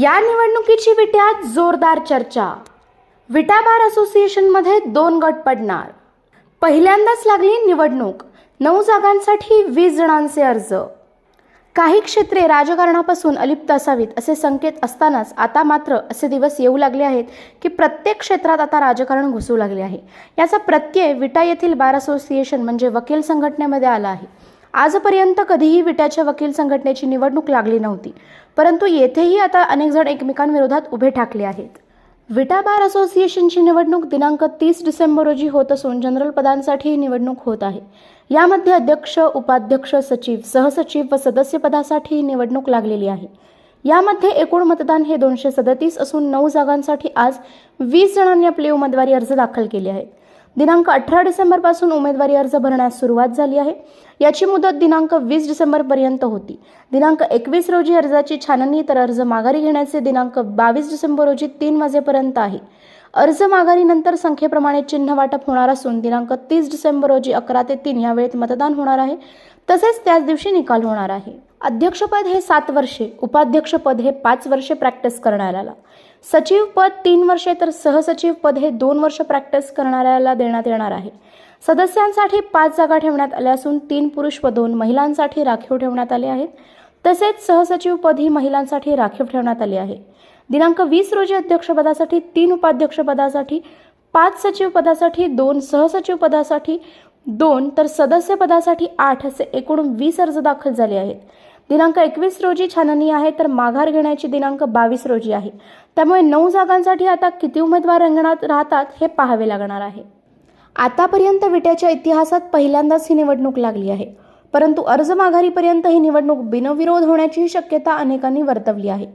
या निवडणुकीची विट्यात जोरदार चर्चा. विटा बार असोसिएशनमध्ये दोन गट पडणार. पहिल्यांदाच लागली निवडणूक. नऊ जागांसाठी वीस जणांचे अर्ज. काही क्षेत्रे राजकारणापासून अलिप्त असावीत असे संकेत असतानाच आता मात्र असे दिवस येऊ लागले आहेत की प्रत्येक क्षेत्रात आता राजकारण घुसू लागले आहे. याचा प्रत्यय विटा येथील बार असोसिएशन म्हणजे वकील संघटनेमध्ये आला आहे. आजपर्यंत कधीही विट्याच्या वकील संघटनेची निवडणूक लागली नव्हती. परंतु येथेही आता अनेक जण एकमेकांविरोधात उभे ठाकले आहेत. विटा बार असोसिएशनची निवडणूक दिनांक तीस डिसेंबर रोजी होत असून जनरल पदांसाठी ही निवडणूक होत आहे. यामध्ये अध्यक्ष उपाध्यक्ष सचिव सहसचिव व सदस्य पदासाठी ही निवडणूक लागलेली आहे. यामध्ये एकूण मतदान हे दोनशे सदतीस असून नऊ जागांसाठी आज वीस जणांनी आपले उमेदवारी अर्ज दाखल केले आहेत. दिनांक अठरा डिसेंबरपासून उमेदवारी अर्ज भरण्यास सुरुवात झाली आहे. याची मुदत दिनांक वीस डिसेंबरपर्यंत होती. दिनांक एकवीस रोजी अर्जाची छाननी तर अर्ज माघारी घेण्याचे दिनांक बावीस डिसेंबर रोजी तीन वाजेपर्यंत आहे. अर्ज माघारीनंतर संख्येप्रमाणे चिन्ह वाटप होणार असून दिनांक तीस डिसेंबर रोजी अकरा ते तीन या वेळेत मतदान होणार आहे. तसेच त्याच दिवशी निकाल होणार आहे. अध्यक्षपद हे सात वर्षे उपाध्यक्षपद हे पाच वर्षे प्रॅक्टिस करणाऱ्याला. सचिव पद तीन वर्षे तर सहसचिव पद हे दोन वर्ष प्रॅक्टिस करणाऱ्याला देण्यात येणार आहे. सदस्यांसाठी पाच जागा ठेवण्यात आल्या असून तीन पुरुष व दोन महिलांसाठी राखीव ठेवण्यात आले आहेत. तसेच सहसचिव पद ही महिलांसाठी राखीव ठेवण्यात आले आहे. दिनांक वीस रोजी अध्यक्षपदासाठी तीन उपाध्यक्षपदासाठी पाच सचिव पदासाठी दोन सहसचिव पदासाठी दोन तर सदस्य पदासाठी आठ असे एकूण वीस अर्ज दाखल झाले आहेत. दिनांक एकवीस रोजी छाननी आहे तर माघार घेण्याची दिनांक बावीस रोजी आहे. त्यामुळे नऊ जागांसाठी आता किती उमेदवार रंगणात राहतात हे पाहावे लागणार आहे. आतापर्यंत विट्याच्या इतिहासात पहिल्यांदाच ही निवडणूक लागली आहे. परंतु अर्ज माघारीपर्यंत ही निवडणूक बिनविरोध होण्याचीही शक्यता अनेकांनी वर्तवली आहे.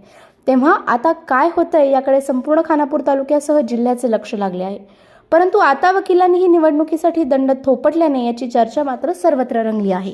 तेव्हा आता काय होतंय याकडे संपूर्ण खानापूर तालुक्यासह जिल्ह्याचे लक्ष लागले आहे. परंतु आता वकिलांनी ही निवडणुकीसाठी दंड थोपटल्याने याची चर्चा मात्र सर्वत्र रंगली आहे.